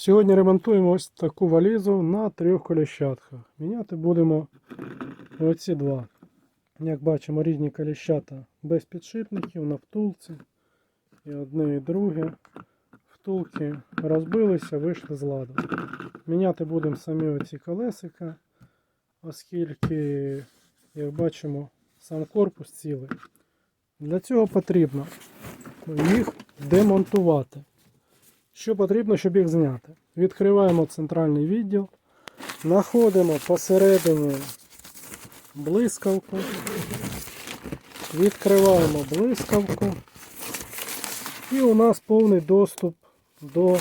Сьогодні ремонтуємо ось таку валізу на трьох коліщатках. Міняти будемо оці два. Як бачимо, різні коліщата без підшипників на втулці. І одне, і друге. Втулки розбилися, вийшли з ладу. Міняти будемо самі оці колесика, оскільки, як бачимо, сам корпус цілий. Для цього потрібно їх демонтувати. Що потрібно, щоб їх зняти? Відкриваємо центральний відділ, знаходимо посередині блискавку, відкриваємо блискавку, і у нас повний доступ до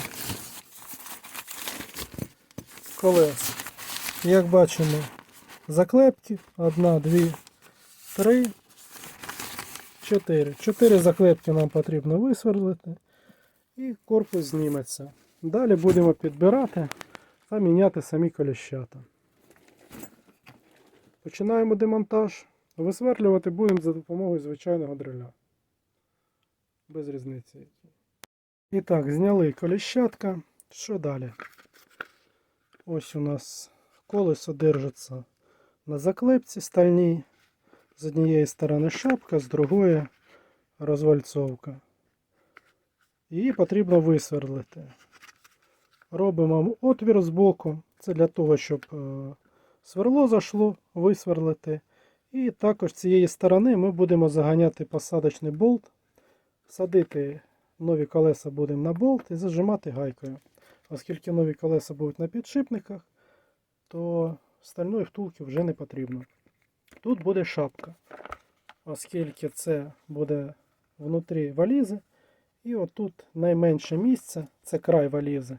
колес. Як бачимо, заклепки, одна, дві, три, чотири. Чотири заклепки нам потрібно висверлити і корпус зніметься. Далі будемо підбирати та міняти самі коліщата. Починаємо демонтаж. Висверлювати будемо за допомогою звичайного дриля. Без різниці. І так, зняли коліщатка. Що далі? Ось у нас колесо держиться на заклепці стальній. З однієї сторони шапка, з другої розвальцовка. Її потрібно висверлити. Робимо отвір з боку. Це для того, щоб е, сверло зайшло, висверлити. І також з цієї сторони ми будемо заганяти посадочний болт, садити нові колеса будемо на болт і зажимати гайкою. Оскільки нові колеса будуть на підшипниках, то стальної втулки вже не потрібно. Тут буде шапка, оскільки це буде внутрі валізи. І отут найменше місце, це край валізи.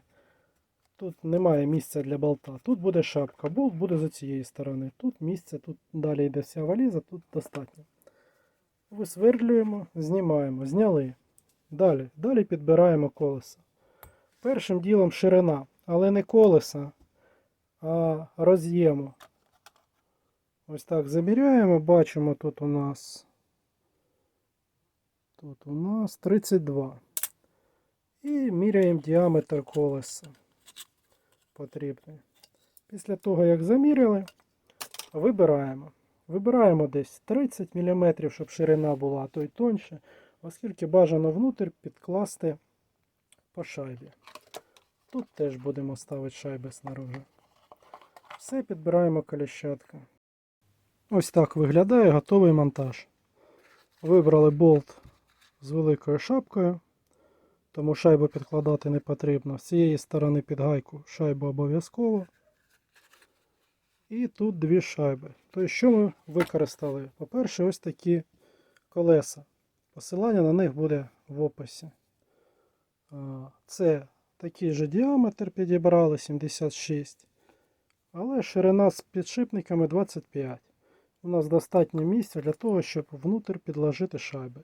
Тут немає місця для болта. Тут буде шапка. Болт буде з цієї сторони. Тут місце, тут далі йде вся валіза, тут достатньо. Висвердлюємо, знімаємо, зняли. Далі. Далі підбираємо колеса. Першим ділом ширина, але не колеса, а роз'єму. Ось так заміряємо, бачимо тут у нас. Тут у нас 32. І міряємо діаметр колеса. Потрібний. Після того, як заміряли, вибираємо. Вибираємо десь 30 мм, щоб ширина була, а то й тоньше, оскільки бажано внутрь підкласти по шайбі. Тут теж будемо ставити шайби снаружи. Все підбираємо коліщатка. Ось так виглядає готовий монтаж. Вибрали болт з великою шапкою, тому шайбу підкладати не потрібно. З цієї сторони під гайку шайбу обов'язково. І тут дві шайби. Тобто, що ми використали? По-перше, ось такі колеса. Посилання на них буде в описі. Це такий же діаметр підібрали 76. Але ширина з підшипниками 25. У нас достатньо місця для того, щоб внутрь підложити шайби.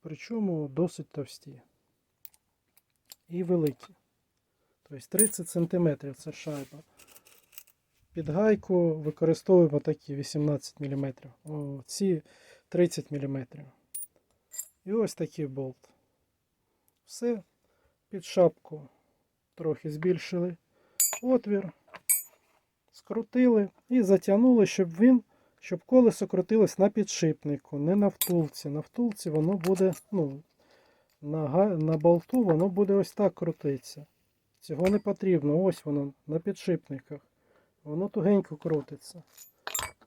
Причому досить товсті. І великі. Тобто 30 см це шайба. Під гайку використовуємо такі 18 мм. О, ці 30 мм. І ось такий болт. Все. Під шапку трохи збільшили отвір, скрутили і затягнули, щоб він щоб колесо крутилось на підшипнику, не на втулці. На втулці воно буде, ну, на, на болту воно буде ось так крутитися. Цього не потрібно. Ось воно на підшипниках. Воно тугенько крутиться.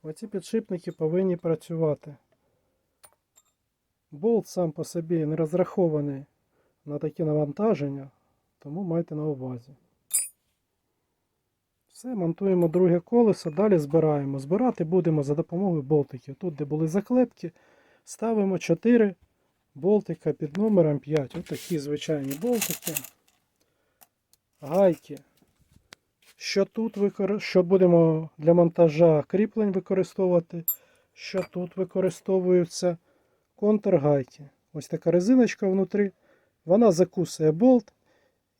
Оці підшипники повинні працювати. Болт сам по собі не розрахований на такі навантаження, тому майте на увазі. Все, монтуємо друге колесо, далі збираємо. Збирати будемо за допомогою болтиків. Тут, де були заклепки, ставимо 4 болтика під номером 5. Ось такі звичайні болтики. Гайки. Що тут викор... що будемо для монтажа кріплень використовувати, що тут використовуються контргайки. Ось така резиночка внутрі. Вона закусує болт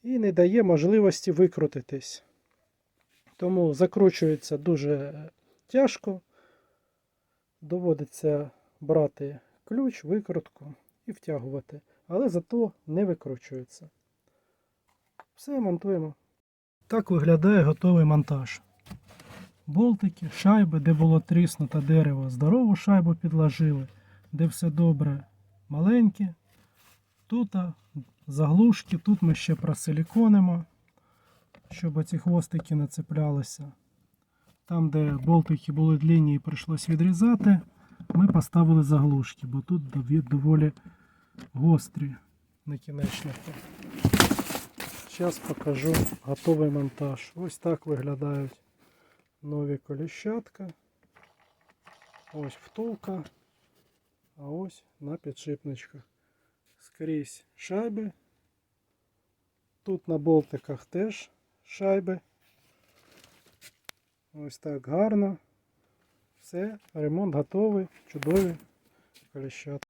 і не дає можливості викрутитись. Тому закручується дуже тяжко. Доводиться брати ключ, викрутку і втягувати. Але зато не викручується. Все монтуємо. Так виглядає готовий монтаж. Болтики, шайби, де було тріснуто дерево, здорову шайбу підложили, де все добре маленькі. Тут заглушки, тут ми ще просиліконимо, щоб ці хвостики не цеплялися. Там, де болтики були длинні і прийшлось відрізати, ми поставили заглушки, бо тут доволі гострі накінечники. Зараз покажу готовий монтаж. Ось так виглядають нові коліщатка. Ось втулка. А ось на підшипничках. Скрізь шайби. Тут на болтиках теж шайби. Ось так гарно. Все, ремонт готовий, чудові коліщатка.